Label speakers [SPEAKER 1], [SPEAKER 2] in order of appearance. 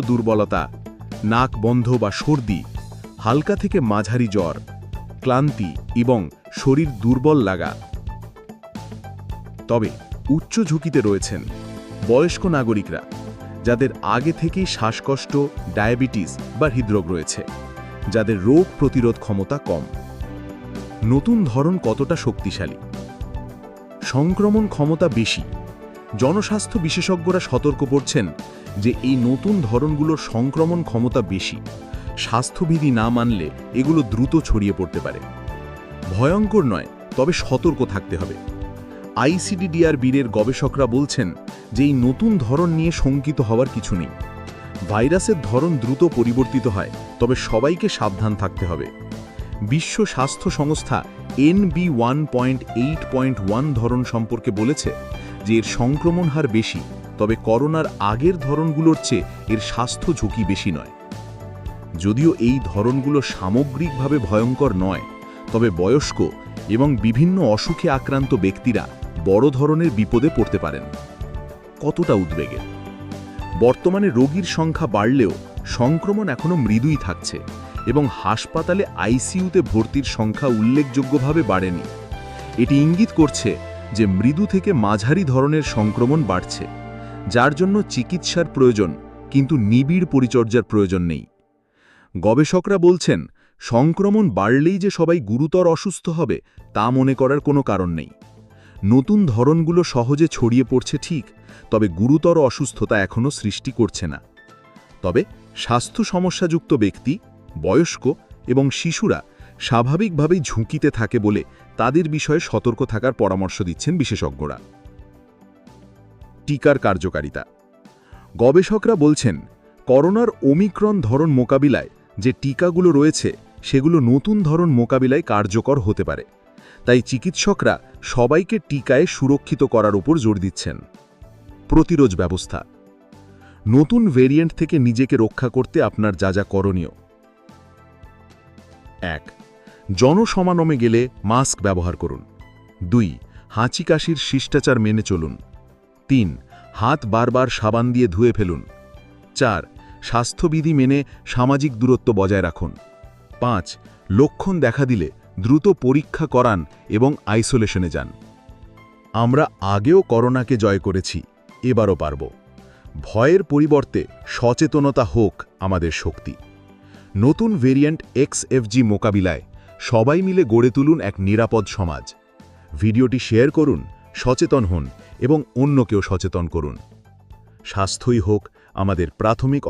[SPEAKER 1] দুর্বলতা, নাক বন্ধ বা সর্দি, হালকা থেকে মাঝারি জ্বর, ক্লান্তি এবং শরীর দুর্বল লাগা। তবে উচ্চ ঝুঁকিতে রয়েছেন বয়স্ক নাগরিকরা, যাদের আগে থেকেই শ্বাসকষ্ট, ডায়াবেটিস বা হৃদরোগ রয়েছে, যাদের রোগ প্রতিরোধ ক্ষমতা কম। নতুন ধরন কতটা শক্তিশালী? সংক্রমণ ক্ষমতা বেশি জনস্বাস্থ্য বিশেষজ্ঞরা সতর্ক করছেন যে এই নতুন ধরনগুলোর সংক্রমণ ক্ষমতা বেশি। স্বাস্থ্যবিধি না মানলে এগুলো দ্রুত ছড়িয়ে পড়তে পারে। ভয়ঙ্কর নয়, তবে সতর্ক থাকতে হবে। আইসিডিডিআর বীরের গবেষকরা বলছেন যে এই নতুন ধরন নিয়ে শঙ্কিত হওয়ার কিছু নেই। ভাইরাসের ধরন দ্রুত পরিবর্তিত হয়, তবে সবাইকে সাবধান থাকতে হবে। বিশ্ব স্বাস্থ্য সংস্থা এনবি ওয়ান ধরন সম্পর্কে বলেছে যে এর সংক্রমণ হার বেশি, তবে করোনার আগের ধরনগুলোর চেয়ে এর স্বাস্থ্য ঝুঁকি বেশি নয়। যদিও এই ধরনগুলো সামগ্রিকভাবে ভয়ঙ্কর নয়, তবে বয়স্ক এবং বিভিন্ন অসুখে আক্রান্ত ব্যক্তিরা বড় ধরনের বিপদে পড়তে পারেন। কতটা উদ্বেগের বর্তমানে রোগীর সংখ্যা বাড়লেও সংক্রমণ এখনও মৃদুই থাকছে এবং হাসপাতালে আইসিইউতে ভর্তির সংখ্যা উল্লেখযোগ্যভাবে বাড়েনি। এটি ইঙ্গিত করছে যে মৃদু থেকে মাঝারি ধরনের সংক্রমণ বাড়ছে, যার জন্য চিকিৎসার প্রয়োজন কিন্তু নিবিড় পরিচর্যার প্রয়োজন নেই। গবেষকরা বলছেন, সংক্রমণ বাড়লেই যে সবাই গুরুতর অসুস্থ হবে তা মনে করার কোনো কারণ নেই। নতুন ধরনগুলো সহজে ছড়িয়ে পড়ছে ঠিক, তবে গুরুতর অসুস্থতা এখনও সৃষ্টি করছে না। তবে স্বাস্থ্য সমস্যাযুক্ত ব্যক্তি, বয়স্ক এবং শিশুরা স্বাভাবিকভাবেই ঝুঁকিতে থাকে বলে তাদের বিষয়ে সতর্ক থাকার পরামর্শ দিচ্ছেন বিশেষজ্ঞরা। টিকার কার্যকারিতা। গবেষকরা বলছেন, করোনার ওমিক্রন ধরন মোকাবিলায় যে টিকাগুলো রয়েছে, সেগুলো নতুন ধরন মোকাবিলায় কার্যকর হতে পারে। তাই চিকিৎসকরা সবাইকে টিকায় সুরক্ষিত করার উপর জোর দিচ্ছেন। প্রতিরোধ ব্যবস্থা। নতুন ভেরিয়েন্ট থেকে নিজেকে রক্ষা করতে আপনার যা যা করণীয়। এক জনসমানমে গেলে মাস্ক ব্যবহার করুন। দুই হাঁচি কাশির শিষ্টাচার মেনে চলুন। তিন, হাত বারবার সাবান দিয়ে ধুয়ে ফেলুন। চার, স্বাস্থ্যবিধি মেনে সামাজিক দূরত্ব বজায় রাখুন। পাঁচ, লক্ষণ দেখা দিলে দ্রুত পরীক্ষা করান এবং আইসোলেশনে যান। আমরা আগেও করোনাকে জয় করেছি, এবারও পারব। ভয়ের পরিবর্তে সচেতনতা হোক আমাদের শক্তি। নতুন ভেরিয়েন্ট এক্সএফজি মোকাবিলায় সবাই মিলে গড়ে তুলুন এক নিরাপদ সমাজ। ভিডিওটি শেয়ার করুন, সচেতন হন এবং অন্যকেও সচেতন করুন। স্বাস্থ্যই হোক আমাদের প্রাথমিক